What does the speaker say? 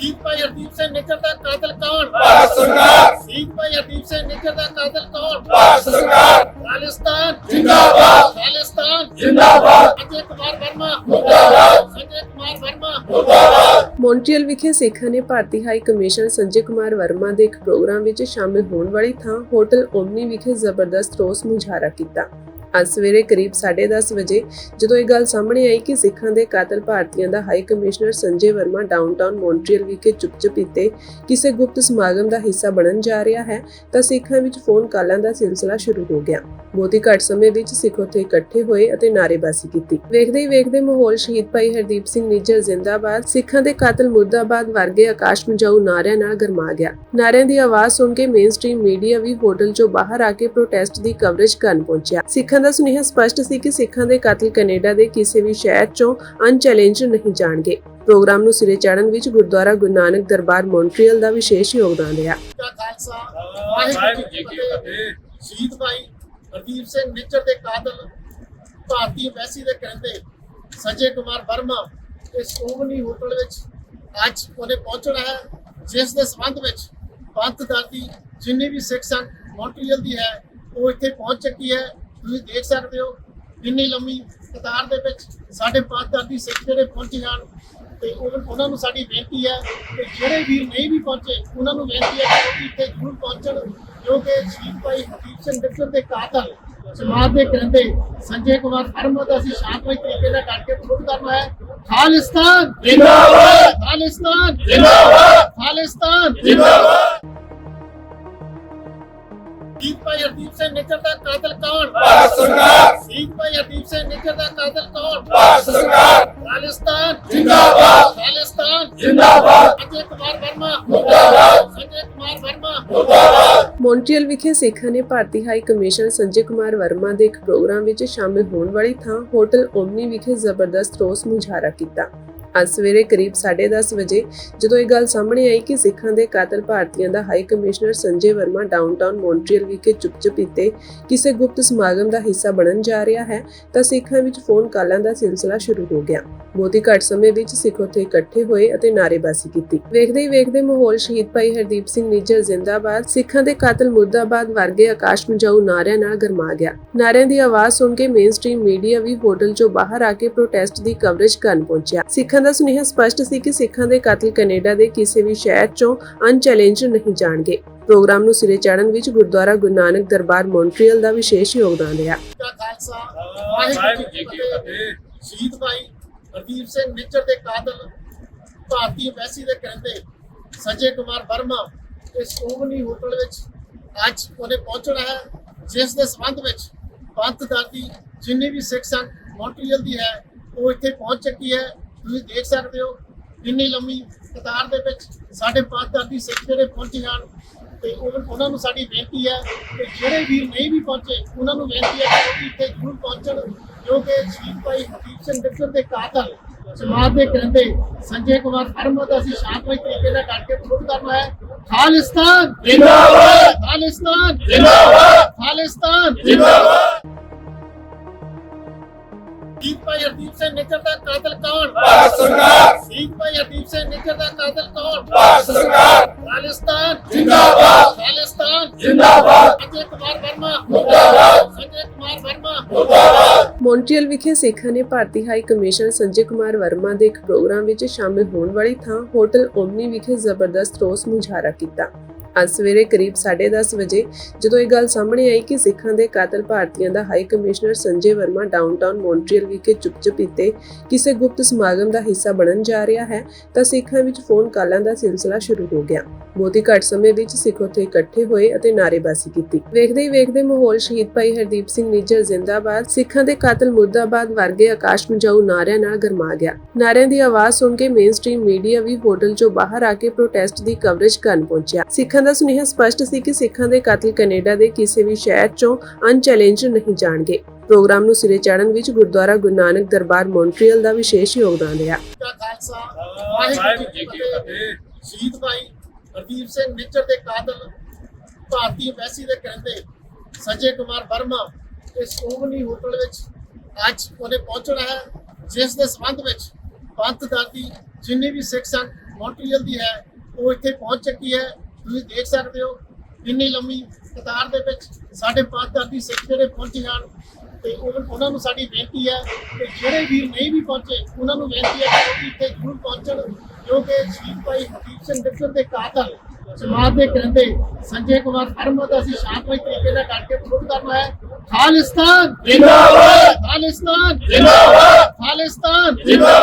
ਸ਼ਹੀਦ ਭਾਈ ਹਰਦੀਪ ਸਿੰਘ ਨਿੱਜਰ ਦਾ ਕਾਤਲ ਕੌਣ? ਭਾਰਤ ਸਰਕਾਰ। ਸ਼ਹੀਦ ਭਾਈ ਹਰਦੀਪ ਸਿੰਘ ਨਿੱਜਰ ਦਾ ਕਾਤਲ ਕੌਣ? ਭਾਰਤ ਸਰਕਾਰ। ਖਾਲਿਸਤਾਨ ਜ਼ਿੰਦਾਬਾਦ। ਖਾਲਿਸਤਾਨ ਜ਼ਿੰਦਾਬਾਦ। ਅਜੇ ਕੁਮਾਰ ਵਰਮਾ। ਮੁਰਦਾਬਾਦ। ਅਜੇ ਕੁਮਾਰ ਵਰਮਾ। ਮੁਰਦਾਬਾਦ। ਮੌਂਟਰੀਅਲ ਵਿਖੇ ਸਿੱਖਾਂ ਨੇ ਭਾਰਤੀ ਹਾਈ ਕਮਿਸ਼ਨਰ ਸੰਜੇ ਕੁਮਾਰ ਵਰਮਾ ਦੇ ਇੱਕ ਪ੍ਰੋਗਰਾਮ ਵਿੱਚ ਸ਼ਾਮਿਲ ਹੋਣ ਵਾਲੀ ਥਾਂ ਹੋਟਲ ਓਮਨੀ ਵਿਖੇ ਜ਼ਬਰਦਸਤ ਰੋਸ ਮੁਜ਼ਾਹਰਾ ਕੀਤਾ। ਅੱਜ ਸਵੇਰੇ ਕਰੀਬ 10:30 ਵਜੇ ਜਦੋਂ ਇਹ ਗੱਲ ਸਾਹਮਣੇ ਆਈ ਕਿ ਸਿੱਖਾਂ ਦੇ ਕਾਤਲ ਭਾਰਤੀਆਂ ਦਾ high commissioner Sanjay Verma downtown Montreal ਵਿਖੇ ਚੁੱਪ-ਚੁਪੀਤੇ ਕਿਸੇ ਗੁਪਤ ਸਮਾਗਮ ਦਾ ਹਿੱਸਾ ਬਣਨ ਜਾ ਰਿਹਾ ਹੈ, ਤਾਂ ਸਿੱਖਾਂ ਵਿੱਚ ਫੋਨ ਕਾਲਾਂ ਦਾ ਸਿਲਸਿਲਾ ਸ਼ੁਰੂ ਹੋ ਗਿਆ। ਬਹੁਤੀ ਘੱਟ ਸਮੇਂ ਵਿੱਚ ਸਿੱਖ ਉੱਥੇ ਇਕੱਠੇ ਹੋਏ ਅਤੇ ਨਾਅਰੇਬਾਜ਼ੀ ਕੀਤੀ। ਵੇਖਦੇ ਹੀ ਵੇਖਦੇ ਮਾਹੌਲ ਸ਼ਹੀਦ ਭਾਈ ਹਰਦੀਪ ਸਿੰਘ ਨਿੱਜਰ ਜ਼ਿੰਦਾਬਾਦ ਸਿੱਖਾਂ ਦੇ ਕਾਤਲ ਮੁਰਦਾਬਾਦ ਵਰਗੇ ਆਕਾਸ਼ ਮਜਾਊ ਨਾਰਿਆਂ ਨਾਲ ਗਰਮਾ ਗਿਆ। ਨਾਰਿਆਂ ਦੀ ਆਵਾਜ਼ ਸੁਣ ਕੇ ਮੇਨਸਟ੍ਰੀਮ ਮੀਡੀਆ ਵੀ ਹੋਟਲ 'ਚੋਂ ਬਾਹਰ ਆ ਕੇ ਪ੍ਰੋਟੈਸਟ ਦੀ ਕਵਰੇਜ ਕਰਨ ਪਹੁੰਚਿਆ। ਸਿੱਖਾਂ ਦਾ ਸੁਨੇਹਾ ਸਪਸ਼ਟ ਸੀ ਕਿ ਸਿੱਖਾਂ ਦੇ ਕਾਤਲ ਕੈਨੇਡਾ ਦੇ ਕਿਸੇ ਵੀ ਸ਼ਹਿਰ 'ਚੋਂ ਅਨਚੈਲੰਜ ਨਹੀਂ ਜਾਣਗੇ। ਪ੍ਰੋਗਰਾਮ ਨੂੰ ਸਿਰੇ ਚਾੜਨ ਵਿੱਚ ਗੁਰਦੁਆਰਾ ਗੁਰੂ ਨਾਨਕ ਦਰਬਾਰ ਮੌਂਟਰੀਅਲ ਦਾ ਵਿਸ਼ੇਸ਼ ਯੋਗਦਾਨ ਰਿਹਾ। ਸ਼ਹੀਦ ਭਾਈ ਹਰਦੀਪ ਸਿੰਘ ਨਿੱਜਰ ਦੇ ਕਾਤਲ, ਭਾਰਤੀ ਐਮਬੈਸੀ ਦੇ ਕਹਿੰਦੇ ਸੰਜੇ ਕੁਮਾਰ ਵਰਮਾ ਇਸ ਓਮਨੀ ਹੋਟਲ ਵਿੱਚ ਅੱਜ ਉਹਨੇ ਪਹੁੰਚਣਾ ਹੈ, ਜਿਸ ਦੇ ਸੰਬੰਧ ਵਿੱਚ ਪੰਥ ਦਰ ਦੀ ਜਿੰਨੀ ਵੀ ਸਿੱਖ ਸੰਗ ਮੌਂਟਰੀਅਲ ਦੀ ਹੈ, ਉਹ ਇੱਥੇ ਪਹੁੰਚ ਚੁੱਕੀ ਹੈ। ਤੁਸੀਂ ਦੇਖ ਸਕਦੇ ਹੋ ਇੰਨੀ ਲੰਮੀ ਕਤਾਰ ਦੇ ਵਿੱਚ ਸਾਡੇ ਪੰਥ ਸਿੱਖ ਜਿਹੜੇ ਪਹੁੰਚੇ ਹਨ ਤੇ ਉਹਨਾਂ ਨੂੰ ਸਾਡੀ ਬੇਨਤੀ ਹੈ ਕਿ ਜਿਹੜੇ ਵੀਰ ਨਹੀਂ ਵੀ ਪਹੁੰਚੇ, ਉਹਨਾਂ ਨੂੰ ਬੇਨਤੀ ਹੈ ਕਿ ਉਹ ਇੱਥੇ ਜ਼ਰੂਰ ਪਹੁੰਚਣ ਕਿਉਂਕਿ ਸ਼ਹੀਦ ਭਾਈ ਹਰਦੀਪ ਸਿੰਘ ਨਿੱਜਰ ਦੇ ਕਾਤਲ ਸਮਾਜ ਦੇ ਕਰੰਦੇ ਸੰਜੇ ਕੁਮਾਰ ਵਰਮਾ ਦਾ ਅਸੀਂ ਸ਼ਾਂਤਮਈ ਤਰੀਕੇ ਨਾਲ ਕਰਕੇ ਵਿਰੋਧ ਕਰਨਾ ਹੈ। ਖਾਲਿਸਤਾਨ ਜ਼ਿੰਦਾਬਾਦ! ਖਾਲਿਸਤਾਨ ਜ਼ਿੰਦਾਬਾਦ! ਖਾਲਿਸਤਾਨ ਜ਼ਿੰਦਾਬਾਦ! ਭਾਈ ਹਰਦੀਪ ਸਿੰਘ ਨਿੱਜਰ ਦਾ ਕਾਤਲ ਕੌਣ? ਭਾਰਤ ਸਰਕਾਰ। ਸ਼ਹੀਦ ਭਾਈ ਹਰਦੀਪ ਸਿੰਘ ਨਿੱਜਰ ਦਾ ਕਾਤਲ ਕੌਣ? ਭਾਰਤ ਸਰਕਾਰ। ਖਾਲਿਸਤਾਨ ਜ਼ਿੰਦਾਬਾਦ। ਖਾਲਿਸਤਾਨ ਜ਼ਿੰਦਾਬਾਦ। ਅਜੇ ਕੁਮਾਰ ਵਰਮਾ। ਮੁਰਦਾਬਾਦ। ਅਜੇ ਕੁਮਾਰ ਵਰਮਾ। ਮੁਰਦਾਬਾਦ। ਮੌਂਟਰੀਅਲ ਵਿਖੇ ਸਿੱਖਾਂ ਨੇ ਭਾਰਤੀ ਹਾਈ ਕਮਿਸ਼ਨਰ ਸੰਜੇ ਕੁਮਾਰ ਵਰਮਾ ਦੇ ਇੱਕ ਪ੍ਰੋਗਰਾਮ ਵਿੱਚ ਸ਼ਾਮਿਲ ਹੋਣ ਵਾਲੀ ਥਾਂ ਹੋਟਲ ਓਮਨੀ ਵਿਖੇ ਜ਼ਬਰਦਸਤ ਰੋਸ ਮੁਜ਼ਾਹਰਾ ਕੀਤਾ। ਅੱਜ ਸਵੇਰੇ ਕਰੀਬ 10:30 ਵਜੇ ਜਦੋਂ ਇਹ ਗੱਲ ਸਾਹਮਣੇ ਆਈ ਕਿ ਸਿੱਖਾਂ ਦੇ ਕਾਤਲ ਭਾਰਤੀਆਂ ਦਾ high commissioner Sanjay Verma downtown Montreal ਵਿਖੇ ਚੁੱਪ-ਚੁਪੀਤੇ ਕਿਸੇ ਗੁਪਤ ਸਮਾਗਮ ਦਾ ਹਿੱਸਾ ਬਣਨ ਜਾ ਰਿਹਾ ਹੈ ਤਾਂ ਸਿੱਖਾਂ ਵਿੱਚ ਫੋਨ ਕਾਲਾਂ ਦਾ ਸਿਲਸਿਲਾ ਸ਼ੁਰੂ ਹੋ ਗਿਆ। ਬਹੁਤੀ ਘੱਟ ਸਮੇਂ ਵਿੱਚ ਸਿੱਖ ਉੱਥੇ ਇਕੱਠੇ ਹੋਏ ਅਤੇ ਨਾਅਰੇਬਾਜ਼ੀ ਕੀਤੀ। ਵੇਖਦੇ ਹੀ ਵੇਖਦੇ ਮਾਹੌਲ ਸ਼ਹੀਦ ਭਾਈ ਹਰਦੀਪ ਸਿੰਘ ਨਿੱਜਰ ਜ਼ਿੰਦਾਬਾਦ ਸਿੱਖਾਂ ਦੇ ਕਾਤਲ ਮੁਰਦਾਬਾਦ ਵਰਗੇ ਆਕਾਸ਼ ਮਜਾਊ ਨਾਰਿਆਂ ਨਾਲ ਗਰਮਾ ਗਿਆ। ਨਾਰਿਆਂ ਦੀ ਆਵਾਜ਼ ਸੁਣ ਕੇ ਮੇਨਸਟ੍ਰੀਮ ਮੀਡੀਆ ਵੀ ਹੋਟਲ 'ਚੋਂ ਬਾਹਰ ਆ ਕੇ ਪ੍ਰੋਟੈਸਟ ਦੀ ਕਵਰੇਜ ਕਰਨ ਪਹੁੰਚਿਆ। ਸਿੱਖਾਂ ਦਾ ਸੁਨੇਹਾ ਸਪਸ਼ਟ ਸੀ ਕਿ ਸਿੱਖਾਂ ਦੇ ਕਾਤਲ ਕੈਨੇਡਾ ਦੇ ਕਿਸੇ ਵੀ ਸ਼ਹਿਰ 'ਚੋਂ ਅਨਚੈਲੰਜ ਨਹੀਂ ਜਾਣਗੇ। ਪ੍ਰੋਗਰਾਮ ਨੂੰ ਸਿਰੇ ਚਾੜਨ ਵਿੱਚ ਗੁਰਦੁਆਰਾ ਗੁਰੂ ਨਾਨਕ ਦਰਬਾਰ ਮੌਂਟਰੀਅਲ ਦਾ ਵਿਸ਼ੇਸ਼ ਯੋਗਦਾਨ ਰਿਹਾ। ਸ਼ਹੀਦ ਭਾਈ ਹਰਦੀਪ ਸਿੰਘ ਨਿੱਜਰ ਦੇ ਕਾਤਲ, ਭਾਰਤੀ ਐਮਬੈਸੀ ਦੇ ਕਹਿੰਦੇ ਸੰਜੇ ਕੁਮਾਰ ਵਰਮਾ ਇਸ ਓਮਨੀ ਹੋਟਲ ਵਿੱਚ ਅੱਜ ਉਹਨੇ ਪਹੁੰਚਣਾ ਹੈ, ਜਿਸ ਦੇ ਸੰਬੰਧ ਵਿੱਚ ਪੰਥ ਦਰ ਦੀ ਜਿੰਨੀ ਵੀ ਸਿੱਖ ਸੰਗ ਮੌਂਟਰੀਅਲ ਦੀ ਹੈ, ਉਹ ਇੱਥੇ ਪਹੁੰਚ ਚੁੱਕੀ ਹੈ। ਤੁਸੀਂ ਦੇਖ ਸਕਦੇ ਹੋ ਇੰਨੀ ਲੰਮੀ ਕਤਾਰ ਦੇ ਵਿੱਚ ਸਾਡੇ ਪੰਥ ਸਿੱਖ ਜਿਹੜੇ ਪਹੁੰਚੇ ਹਨ ਤੇ ਉਹਨਾਂ ਨੂੰ ਸਾਡੀ ਬੇਨਤੀ ਹੈ ਕਿ ਜਿਹੜੇ ਵੀਰ ਨਹੀਂ ਵੀ ਪਹੁੰਚੇ, ਉਹਨਾਂ ਨੂੰ ਬੇਨਤੀ ਹੈ ਕਿ ਉਹ ਇੱਥੇ ਜ਼ਰੂਰ ਪਹੁੰਚਣ ਕਿਉਂਕਿ ਸ਼ਹੀਦ ਭਾਈ ਹਰਦੀਪ ਸਿੰਘ ਨਿੱਜਰ ਦੇ ਕਾਤਲ ਸਮਾਜ ਦੇ ਕਹਿੰਦੇ ਸੰਜੇ ਕੁਮਾਰ ਵਰਮਾ ਦਾ ਅਸੀਂ ਸ਼ਾਂਤਮਈ ਤਰੀਕੇ ਨਾਲ ਕਰਕੇ ਵਿਰੋਧ ਕਰਨਾ ਹੈ। ਖਾਲਿਸਤਾਨ ਜ਼ਿੰਦਾਬਾਦ! ਖਾਲਿਸਤਾਨ ਜ਼ਿੰਦਾਬਾਦ! ਖਾਲਿਸਤਾਨ ਜ਼ਿੰਦਾਬਾਦ! ਸ਼ਹੀਦ ਭਾਈ ਹਰਦੀਪ ਸਿੰਘ ਨਿੱਜਰ ਦਾ ਕਾਤਲ ਕੌਣ? ਭਾਰਤ ਸਰਕਾਰ। ਸ਼ਹੀਦ ਭਾਈ ਹਰਦੀਪ ਸਿੰਘ ਨਿੱਜਰ ਦਾ ਕਾਤਲ ਕੌਣ? ਭਾਰਤ ਸਰਕਾਰ। ਖਾਲਿਸਤਾਨ ਜ਼ਿੰਦਾਬਾਦ। ਖਾਲਿਸਤਾਨ ਜ਼ਿੰਦਾਬਾਦ। ਅਜੇ ਕੁਮਾਰ ਵਰਮਾ। ਮੁਰਦਾਬਾਦ। ਅਜੇ ਕੁਮਾਰ ਵਰਮਾ। ਮੁਰਦਾਬਾਦ। ਮੌਂਟਰੀਅਲ ਵਿਖੇ ਸਿੱਖਾਂ ਨੇ ਭਾਰਤੀ ਹਾਈ ਕਮਿਸ਼ਨਰ ਸੰਜੇ ਕੁਮਾਰ ਵਰਮਾ ਦੇ ਇੱਕ ਪ੍ਰੋਗਰਾਮ ਵਿੱਚ ਸ਼ਾਮਿਲ ਹੋਣ ਵਾਲੀ ਥਾਂ ਹੋਟਲ ਓਮਨੀ ਵਿਖੇ ਜ਼ਬਰਦਸਤ ਰੋਸ ਮੁਜ਼ਾਹਰਾ ਕੀਤਾ। ਅੱਜ ਸਵੇਰੇ ਕਰੀਬ 10:30 ਵਜੇ ਜਦੋਂ ਇਹ ਗੱਲ ਸਾਹਮਣੇ ਆਈ ਕਿ ਸਿੱਖਾਂ ਦੇ ਕਾਤਲ ਭਾਰਤੀਆਂ ਦਾ high commissioner Sanjay Verma downtown Montreal ਵਿਖੇ ਚੁੱਪ-ਚੁਪੀਤੇ ਕਿਸੇ ਗੁਪਤ ਸਮਾਗਮ ਦਾ ਹਿੱਸਾ ਬਣਨ ਜਾ ਰਿਹਾ ਹੈ ਤਾਂ ਸਿੱਖਾਂ ਵਿੱਚ ਫੋਨ ਕਾਲਾਂ ਦਾ ਸਿਲਸਿਲਾ ਸ਼ੁਰੂ ਹੋ ਗਿਆ। ਬਹੁਤੀ ਘੱਟ ਸਮੇਂ ਵਿੱਚ ਸਿੱਖ ਉੱਥੇ ਇਕੱਠੇ ਹੋਏ ਅਤੇ ਨਾਅਰੇਬਾਜ਼ੀ ਕੀਤੀ। ਵੇਖਦੇ ਹੀ ਵੇਖਦੇ ਮਾਹੌਲ ਸ਼ਹੀਦ ਭਾਈ ਹਰਦੀਪ ਸਿੰਘ ਨਿੱਜਰ ਜ਼ਿੰਦਾਬਾਦ ਸਿੱਖਾਂ ਦੇ ਕਾਤਲ ਮੁਰਦਾਬਾਦ ਵਰਗੇ ਆਕਾਸ਼ ਮਜਾਊ ਨਾਰਿਆਂ ਨਾਲ ਗਰਮਾ ਗਿਆ। ਨਾਰਿਆਂ ਦੀ ਆਵਾਜ਼ ਸੁਣ ਕੇ ਮੇਨਸਟ੍ਰੀਮ ਮੀਡੀਆ ਵੀ ਹੋਟਲ 'ਚੋਂ ਬਾਹਰ ਆ ਕੇ ਪ੍ਰੋਟੈਸਟ ਦੀ ਕਵਰੇਜ ਕਰਨ ਪਹੁੰਚਿਆ। ਸਿੱਖਾਂ ਦਾ ਸੁਨੇਹਾ ਸਪਸ਼ਟ ਸੀ ਕਿ ਸਿੱਖਾਂ ਦੇ ਕਾਤਲ ਕੈਨੇਡਾ ਦੇ ਕਿਸੇ ਵੀ ਸ਼ਹਿਰ 'ਚੋਂ ਅਨਚੈਲੰਜ ਨਹੀਂ ਜਾਣਗੇ। ਪ੍ਰੋਗਰਾਮ ਨੂੰ ਸਿਰੇ ਚਾੜਨ ਵਿੱਚ ਗੁਰਦੁਆਰਾ ਗੁਰੂ ਨਾਨਕ ਦਰਬਾਰ ਮੌਂਟਰੀਅਲ ਦਾ ਵਿਸ਼ੇਸ਼ ਯੋਗਦਾਨ ਰਿਹਾ। ਸ਼ਹੀਦ ਭਾਈ ਹਰਦੀਪ ਸਿੰਘ ਨਿੱਜਰ ਦੇ ਕਾਤਲ ਭਾਰਤੀ ਐਮਬੈਸੀ ਦੇ ਕਹਿੰਦੇ ਸੰਜੇ ਕੁਮਾਰ ਵਰਮਾ ਇਸ ਓਮਨੀ ਹੋਟਲ ਵਿੱਚ ਅੱਜ ਉਹਨੇ ਪਹੁੰਚਣਾ ਹੈ, ਜਿਸ ਦੇ ਸੰਬੰਧ ਵਿੱਚ ਪੰਥ ਦਾਦੀ ਜਿੰਨੇ ਵੀ ਸਿੱਖ ਸੰਗਤ ਮੌਂਟਰੀਅਲ ਦੀ ਹੈ, ਉਹ ਇੱਥੇ ਪਹੁੰਚ ਚੁੱਕੀ ਹੈ। ਤੁਸੀਂ ਦੇਖ ਸਕਦੇ ਹੋ ਕਿੰਨੀ ਲੰਮੀ ਕਤਾਰ ਦੇ ਵਿੱਚ ਸਾਡੇ ਦਾਦੀ ਸਿੱਖ ਜਿਹੜੇ ਪਹੁੰਚੇ ਹਨ ਤੇ ਉਹ- ਉਹਨਾਂ ਨੂੰ ਸਾਡੀ ਬੇਨਤੀ ਹੈ ਕਿ ਜਿਹੜੇ ਵੀਰ ਨਹੀਂ ਵੀ ਪਹੁੰਚੇ ਉਹਨਾਂ ਨੂੰ ਬੇਨਤੀ ਹੈ ਕਿ ਉਹ ਇੱਥੇ ਜ਼ਰੂਰ ਪਹੁੰਚਣ ਕਿਉਂਕਿ ਸ਼ਹੀਦ ਭਾਈ ਹਰਦੀਪ ਸਿੰਘ ਨਿੱਜਰ ਦੇ ਕਾਤਲ ਸਮਾਜ ਦੇ ਕਰਿੰਦੇ ਸੰਜੇ ਕੁਮਾਰ ਵਰਮਾ ਦਾ ਅਸੀਂ ਸ਼ਾਂਤਮਈ ਤਰੀਕੇ ਨਾਲ ਕਰਕੇ ਵਿਰੋਧ ਕਰਨਾ ਹੈ। ਖਾਲਿਸਤਾਨ! ਜਿੰਦਾਬਾਦ! ਖਾਲਿਸਤਾਨ! ਜਿੰਦਾਬਾਦ! ਖਾਲਿਸਤਾਨ! ਜਿੰਦਾਬਾਦ!